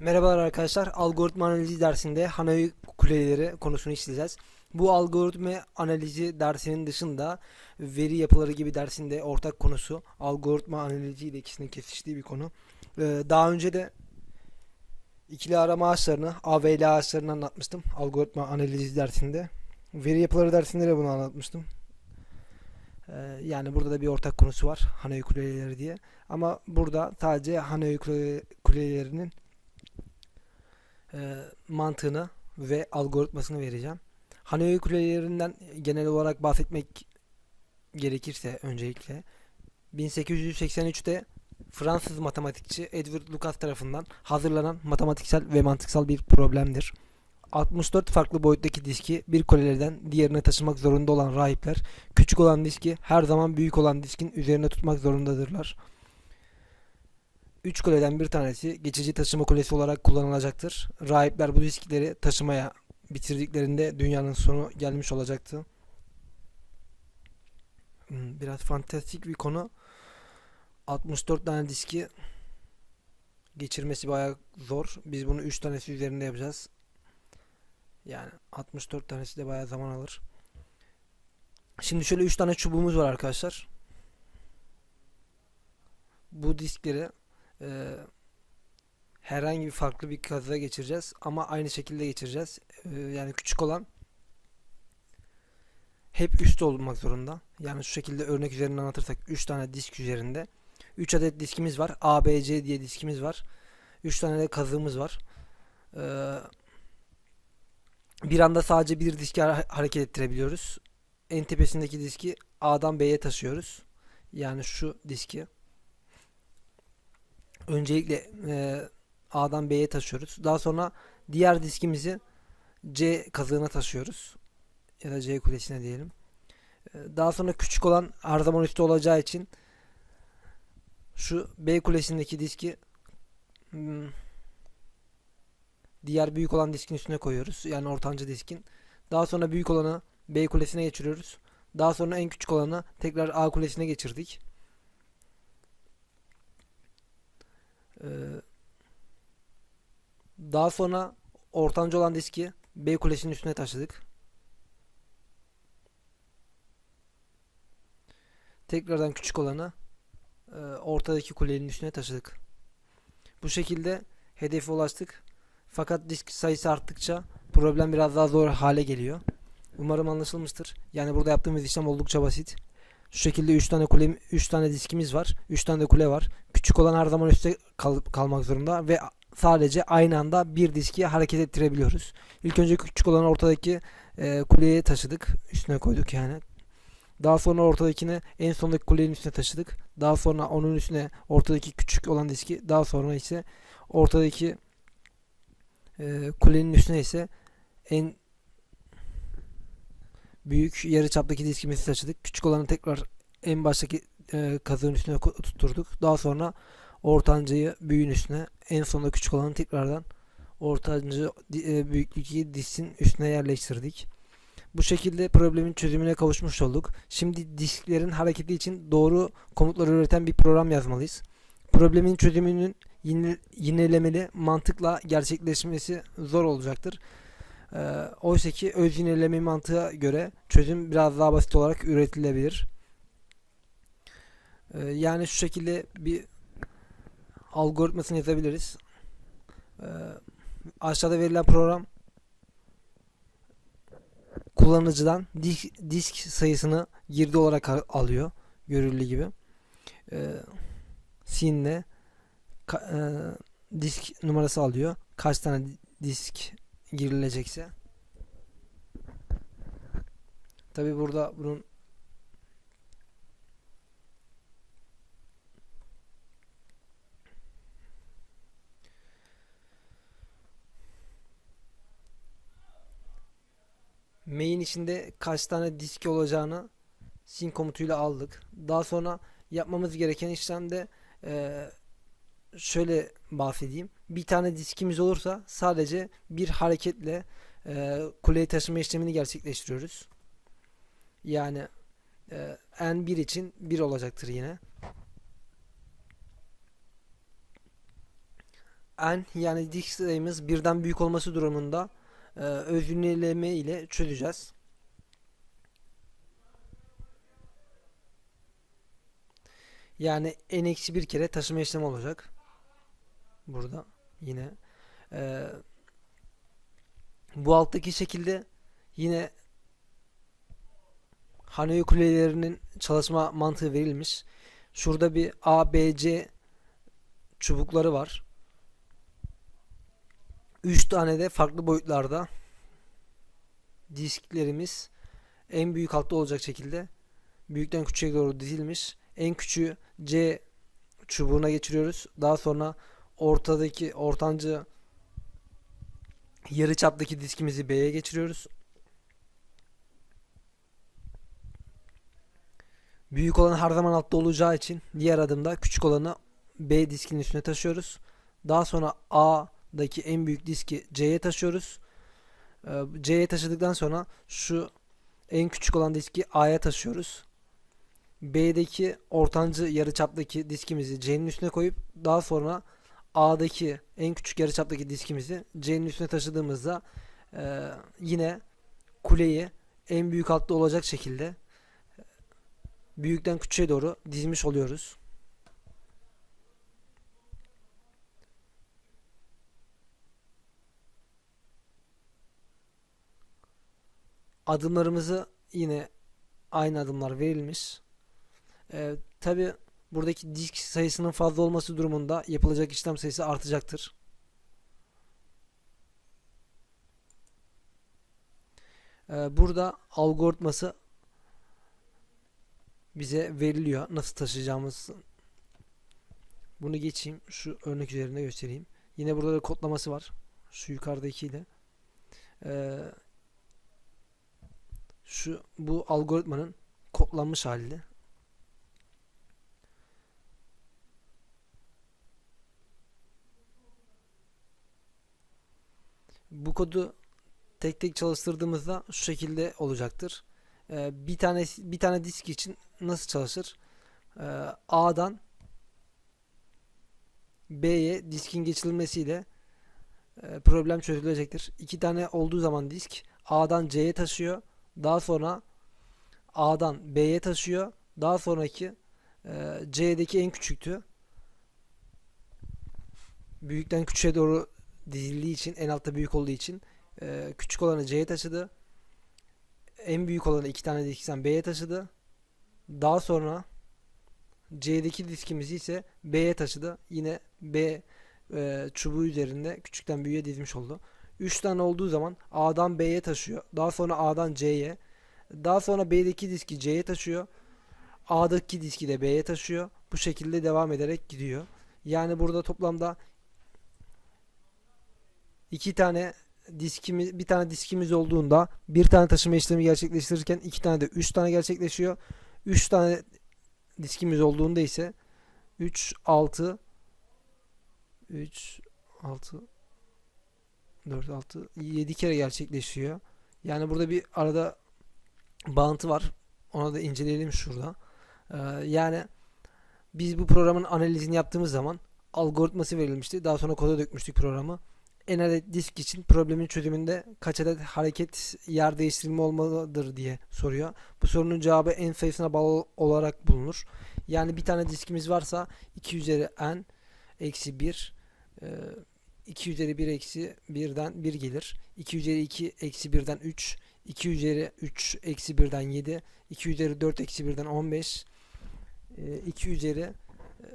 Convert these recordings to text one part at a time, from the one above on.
Merhabalar arkadaşlar. Algoritma analizi dersinde Hanoi kuleleri konusunu işleyeceğiz. Bu algoritma analizi dersinin dışında veri yapıları gibi dersinde ortak konusu algoritma analizi ile ikisinin kesiştiği bir konu. Ee, daha önce de ikili arama ağaçlarını, AVL ağaçlarını anlatmıştım algoritma analizi dersinde. Veri yapıları dersinde de bunu anlatmıştım. Ee, yani burada da bir ortak konusu var Hanoi kuleleri diye. Ama burada sadece Hanoi kule- kulelerinin e, mantığını ve algoritmasını vereceğim. Hanoi kulelerinden genel olarak bahsetmek gerekirse öncelikle 1883'te Fransız matematikçi Edward Lucas tarafından hazırlanan matematiksel ve mantıksal bir problemdir. 64 farklı boyuttaki diski bir kulelerden diğerine taşımak zorunda olan rahipler küçük olan diski her zaman büyük olan diskin üzerine tutmak zorundadırlar. 3 kuleden bir tanesi geçici taşıma kulesi olarak kullanılacaktır. Rahipler bu diskleri taşımaya bitirdiklerinde dünyanın sonu gelmiş olacaktı. Hmm, Biraz fantastik bir konu. 64 tane diski geçirmesi bayağı zor. Biz bunu 3 tanesi üzerinde yapacağız. Yani 64 tanesi de bayağı zaman alır. Şimdi şöyle 3 tane çubuğumuz var arkadaşlar. Bu diskleri e, herhangi bir farklı bir kazıya geçireceğiz ama aynı şekilde geçireceğiz. E, yani küçük olan hep üstte olmak zorunda. Yani şu şekilde örnek üzerinden anlatırsak 3 tane disk üzerinde 3 adet diskimiz var. ABC diye diskimiz var. 3 tane de kazığımız var. Ee, bir anda sadece bir diski hare- hareket ettirebiliyoruz. En tepesindeki diski A'dan B'ye taşıyoruz. Yani şu diski. Öncelikle e, A'dan B'ye taşıyoruz. Daha sonra diğer diskimizi C kazığına taşıyoruz. Ya da C kulesine diyelim. E, Daha sonra küçük olan her zaman üstte olacağı için şu B kulesindeki diski hmm, diğer büyük olan diskin üstüne koyuyoruz. Yani ortanca diskin. Daha sonra büyük olanı B kulesine geçiriyoruz. Daha sonra en küçük olanı tekrar A kulesine geçirdik. Daha sonra ortanca olan diski B kulesinin üstüne taşıdık. Tekrardan küçük olanı e, ortadaki kulenin üstüne taşıdık. Bu şekilde hedefe ulaştık. Fakat disk sayısı arttıkça problem biraz daha zor hale geliyor. Umarım anlaşılmıştır. Yani burada yaptığımız işlem oldukça basit. Şu şekilde 3 tane kule 3 tane diskimiz var. 3 tane de kule var. Küçük olan her zaman üstte kal- kalmak zorunda ve sadece aynı anda bir diski hareket ettirebiliyoruz. İlk önce küçük olan ortadaki e, kuleye taşıdık. Üstüne koyduk yani. Daha sonra ortadakini en sondaki kulenin üstüne taşıdık. Daha sonra onun üstüne ortadaki küçük olan diski. Daha sonra ise ortadaki e, kulenin üstüne ise en büyük yarı çaptaki diskimizi taşıdık. Küçük olanı tekrar en baştaki e, kazığın üstüne tutturduk. Daha sonra ortancayı büyüğün üstüne, en sonunda küçük olanı tekrardan ortancı e, büyüklükteki diskin üstüne yerleştirdik. Bu şekilde problemin çözümüne kavuşmuş olduk. Şimdi disklerin hareketi için doğru komutları üreten bir program yazmalıyız. Problemin çözümünün yine, yinelemeli mantıkla gerçekleşmesi zor olacaktır. Ee, oysa ki öz yineleme mantığa göre çözüm biraz daha basit olarak üretilebilir. Ee, yani şu şekilde bir algoritmasını yazabiliriz. Ee, aşağıda verilen program kullanıcıdan disk, disk sayısını girdi olarak al- alıyor. Görüldüğü gibi. Ee, sinle e, disk numarası alıyor. Kaç tane di- disk girilecekse. Tabi burada bunun main içinde kaç tane diski olacağını sin komutuyla aldık. Daha sonra yapmamız gereken işlemde eee, şöyle bahsedeyim. Bir tane diskimiz olursa sadece bir hareketle eee kuleyi taşıma işlemini gerçekleştiriyoruz. Yani eee, N1 için 1 olacaktır yine. n yani disk sayımız birden büyük olması durumunda e, ile çözeceğiz. Yani n eksi bir kere taşıma işlemi olacak. Burada yine e, bu alttaki şekilde yine Hanoi kulelerinin çalışma mantığı verilmiş. Şurada bir A, B, C çubukları var. 3 tane de farklı boyutlarda disklerimiz en büyük altta olacak şekilde büyükten küçüğe doğru dizilmiş. En küçüğü C çubuğuna geçiriyoruz. Daha sonra ortadaki ortancı yarı çaptaki diskimizi B'ye geçiriyoruz. Büyük olan her zaman altta olacağı için diğer adımda küçük olanı B diskinin üstüne taşıyoruz. Daha sonra A'daki en büyük diski C'ye taşıyoruz. Ee, C'ye taşıdıktan sonra şu en küçük olan diski A'ya taşıyoruz. B'deki ortancı yarıçaptaki diskimizi C'nin üstüne koyup daha sonra A'daki en küçük yarıçaptaki diskimizi C'nin üstüne taşıdığımızda e, yine kuleyi en büyük altta olacak şekilde büyükten küçüğe doğru dizmiş oluyoruz. Adımlarımızı yine aynı adımlar verilmiş. Ee, Tabi buradaki disk sayısının fazla olması durumunda yapılacak işlem sayısı artacaktır. Ee, burada algoritması bize veriliyor. Nasıl taşıyacağımız. Bunu geçeyim. Şu örnek üzerinde göstereyim. Yine burada da kodlaması var. Şu yukarıdakiyle. Ee, şu bu algoritmanın kodlanmış hali. Bu kodu tek tek çalıştırdığımızda şu şekilde olacaktır. Ee, bir tane bir tane disk için nasıl çalışır? Ee, A'dan B'ye diskin geçirilmesiyle e, problem çözülecektir. İki tane olduğu zaman disk A'dan C'ye taşıyor. Daha sonra A'dan B'ye taşıyor. Daha sonraki e, C'deki en küçüktü. Büyükten küçüğe doğru dizildiği için en altta büyük olduğu için e, küçük olanı C'ye taşıdı. En büyük olanı iki tane diskten B'ye taşıdı. Daha sonra C'deki diskimizi ise B'ye taşıdı. Yine B e, çubuğu üzerinde küçükten büyüğe dizmiş oldu. 3 tane olduğu zaman A'dan B'ye taşıyor. Daha sonra A'dan C'ye. Daha sonra B'deki diski C'ye taşıyor. A'daki diski de B'ye taşıyor. Bu şekilde devam ederek gidiyor. Yani burada toplamda iki tane diskimiz bir tane diskimiz olduğunda bir tane taşıma işlemi gerçekleştirirken iki tane de üç tane gerçekleşiyor. Üç tane diskimiz olduğunda ise 3 6 3 6 4 6 7 kere gerçekleşiyor. Yani burada bir arada bağıntı var. Ona da inceleyelim şurada. Ee, yani biz bu programın analizini yaptığımız zaman algoritması verilmişti. Daha sonra koda dökmüştük programı en adet disk için problemin çözümünde kaç adet hareket yer değiştirme olmalıdır diye soruyor. Bu sorunun cevabı en sayısına bağlı olarak bulunur. Yani bir tane diskimiz varsa 2 üzeri n eksi 1 2 üzeri 1 eksi 1'den 1 gelir. 2 üzeri 2 eksi 1'den 3 2 üzeri 3 eksi 1'den 7 2 üzeri 4 eksi 1'den 15 2 üzeri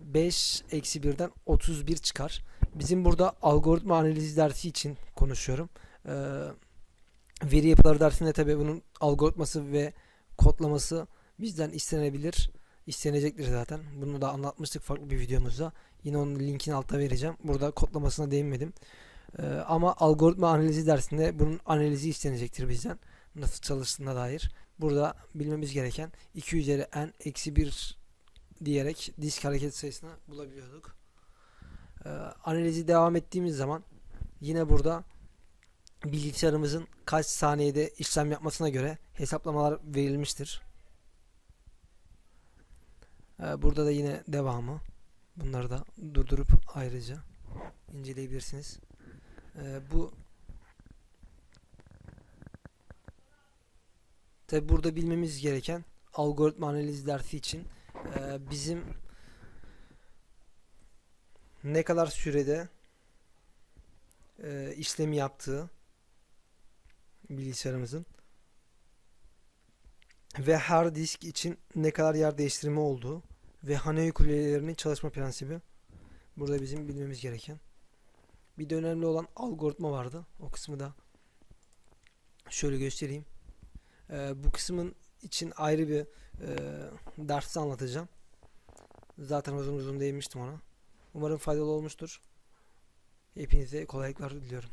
5 eksi 1'den 31 çıkar. Bizim burada algoritma analizi dersi için konuşuyorum. Ee, veri yapıları dersinde tabi bunun algoritması ve kodlaması bizden istenebilir. İstenecektir zaten. Bunu da anlatmıştık farklı bir videomuzda. Yine onun linkini altta vereceğim. Burada kodlamasına değinmedim. Ee, ama algoritma analizi dersinde bunun analizi istenecektir bizden. Nasıl çalıştığına dair. Burada bilmemiz gereken 2 üzeri n eksi 1 diyerek disk hareket sayısını bulabiliyorduk. Ee, analizi devam ettiğimiz zaman yine burada bilgisayarımızın kaç saniyede işlem yapmasına göre hesaplamalar verilmiştir. Ee, burada da yine devamı. Bunları da durdurup ayrıca inceleyebilirsiniz. Ee, bu tabi burada bilmemiz gereken algoritma analiz dersi için e, bizim ne kadar sürede e, işlemi yaptığı bilgisayarımızın ve hard disk için ne kadar yer değiştirme olduğu ve Hanoi kulelerinin çalışma prensibi burada bizim bilmemiz gereken. Bir de önemli olan algoritma vardı. O kısmı da şöyle göstereyim. Ee, bu kısmın için ayrı bir e, ders anlatacağım. Zaten uzun uzun değinmiştim ona. Umarım faydalı olmuştur. Hepinize kolaylıklar diliyorum.